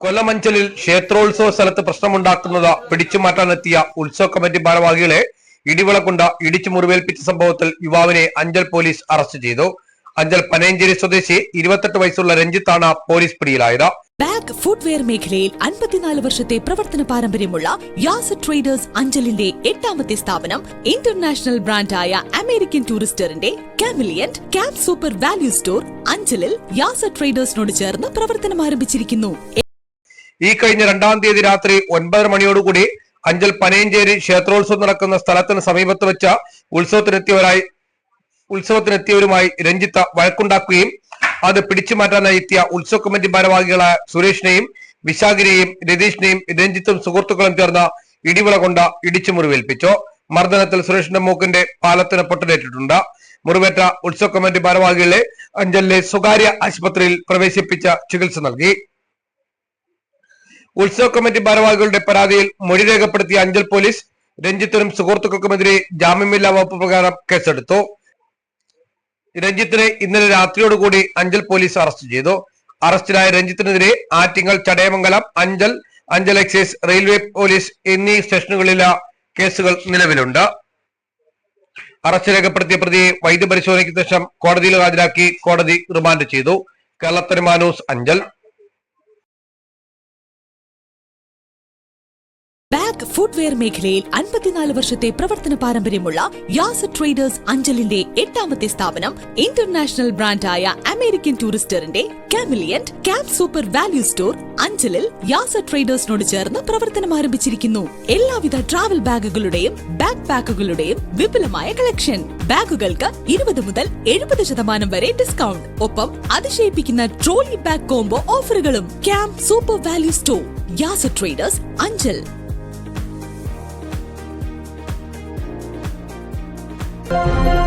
കൊല്ലമഞ്ചലിൽ ക്ഷേത്രോത്സവ സ്ഥലത്ത് പ്രശ്നമുണ്ടാക്കുന്നത് പിടിച്ചുമാറ്റാനെത്തിയ ഉത്സവ കമ്മിറ്റി ഭാരവാഹികളെ ഇടിവിളക്കുണ്ട ഇടിച്ചു മുറിവേൽപ്പിച്ച സംഭവത്തിൽ യുവാവിനെ അഞ്ചൽ പോലീസ് അറസ്റ്റ് ചെയ്തു. അഞ്ചൽ പനയഞ്ചേരി സ്വദേശി ഇരുപത്തെട്ട് വയസ്സുള്ള രഞ്ജിത്താണ് പോലീസ് പിടിയിലായത്. ബാഗ് ഫുട്വെയർ മേഖലയിൽ അൻപത്തിനാല് വർഷത്തെ പ്രവർത്തന പാരമ്പര്യമുള്ള യാസ ട്രേഡേഴ്സ് അഞ്ചലിന്റെ എട്ടാമത്തെ സ്ഥാപനം ഇന്റർനാഷണൽ ബ്രാൻഡായ അമേരിക്കൻ ടൂറിസ്റ്ററിന്റെ കാമിലിയന്റ് ക്യാപ് സൂപ്പർ വാല്യൂ സ്റ്റോർ അഞ്ചലിൽ യാസ ട്രേഡേഴ്സിനോട് ചേർന്ന് പ്രവർത്തനം ആരംഭിച്ചിരിക്കുന്നു. ഈ കഴിഞ്ഞ രണ്ടാം തീയതി രാത്രി ഒൻപതര മണിയോടുകൂടി അഞ്ചൽ പനയഞ്ചേരി ക്ഷേത്രോത്സവം നടക്കുന്ന സ്ഥലത്തിന് സമീപത്ത് വെച്ച ഉത്സവത്തിനെത്തിയവരായി ഉത്സവത്തിനെത്തിയവരുമായി രഞ്ജിത്ത വഴക്കുണ്ടാക്കുകയും അത് പിടിച്ചു മാറ്റാനായി എത്തിയ ഉത്സവ കമ്മിറ്റി ഭാരവാഹികളായ സുരേഷിനെയും വിശാഖിനെയും രതീഷിനെയും രഞ്ജിത്തും സുഹൃത്തുക്കളും ചേർന്ന ഇടിവിള കൊണ്ട് ഇടിച്ചു മുറിവേൽപ്പിച്ചു. മർദ്ദനത്തിൽ സുരേഷിന്റെ മൂക്കിന്റെ പാലത്തിന് പൊട്ടലേറ്റിട്ടുണ്ട്. മുറിവേറ്റ ഉത്സവ കമ്മിറ്റി ഭാരവാഹികളെ അഞ്ചലിലെ സ്വകാര്യ ആശുപത്രിയിൽ പ്രവേശിപ്പിച്ച ചികിത്സ നൽകി. ഉത്സവ കമ്മിറ്റി ഭാരവാഹികളുടെ പരാതിയിൽ മൊഴി രേഖപ്പെടുത്തിയ അഞ്ചൽ പോലീസ് രഞ്ജിത്തിനും സുഹൃത്തുക്കൾക്കുമെതിരെ ജാമ്യമില്ലാ വകുപ്പ് പ്രകാരം കേസെടുത്തു. രഞ്ജിത്തിനെ ഇന്നലെ രാത്രിയോടുകൂടി അഞ്ചൽ പോലീസ് അറസ്റ്റ് ചെയ്തു. അറസ്റ്റിലായ രഞ്ജിത്തിനെതിരെ Attingal Chadayamangalam Anchal Anchal excise railway police എന്നീ സ്റ്റേഷനുകളിലെ കേസുകൾ നിലവിലുണ്ട്. അറസ്റ്റ് രേഖപ്പെടുത്തിയ പ്രതിയെ വൈദ്യപരിശോധനയ്ക്ക് ശേഷം കോടതിയിൽ ഹാജരാക്കി കോടതി റിമാൻഡ് ചെയ്തു. കേരളത്തിന് ന്യൂസ് അഞ്ചൽ. ബാഗ് ഫുട്വെയർ മേഖലയിൽ അൻപത്തിനാല് വർഷത്തെ പ്രവർത്തന പാരമ്പര്യമുള്ള യാസ ട്രേഡേഴ്സ് അഞ്ചലിന്റെ എട്ടാമത്തെ സ്ഥാപനം ഇന്റർനാഷണൽ ബ്രാൻഡായ American ടൂറിസ്റ്ററിന്റെ Camiliant camp super value store അഞ്ചലിൽ Yasa ട്രേഡേഴ്സിനോട് ചേർന്ന് പ്രവർത്തനം ആരംഭിച്ചിരിക്കുന്നു. എല്ലാവിധ ട്രാവൽ ബാഗുകളുടെയും ബാക്ക് പാക്കുകളുടെയും വിപുലമായ കളക്ഷൻ ബാഗുകൾക്ക് ഇരുപത് മുതൽ എഴുപത് ശതമാനം വരെ ഡിസ്കൗണ്ട് ഒപ്പം അതിശയിപ്പിക്കുന്ന ട്രോളി ബാഗ് കോംബോ ഓഫറുകളും camp super value store Yasa traders Anchal. Thank you.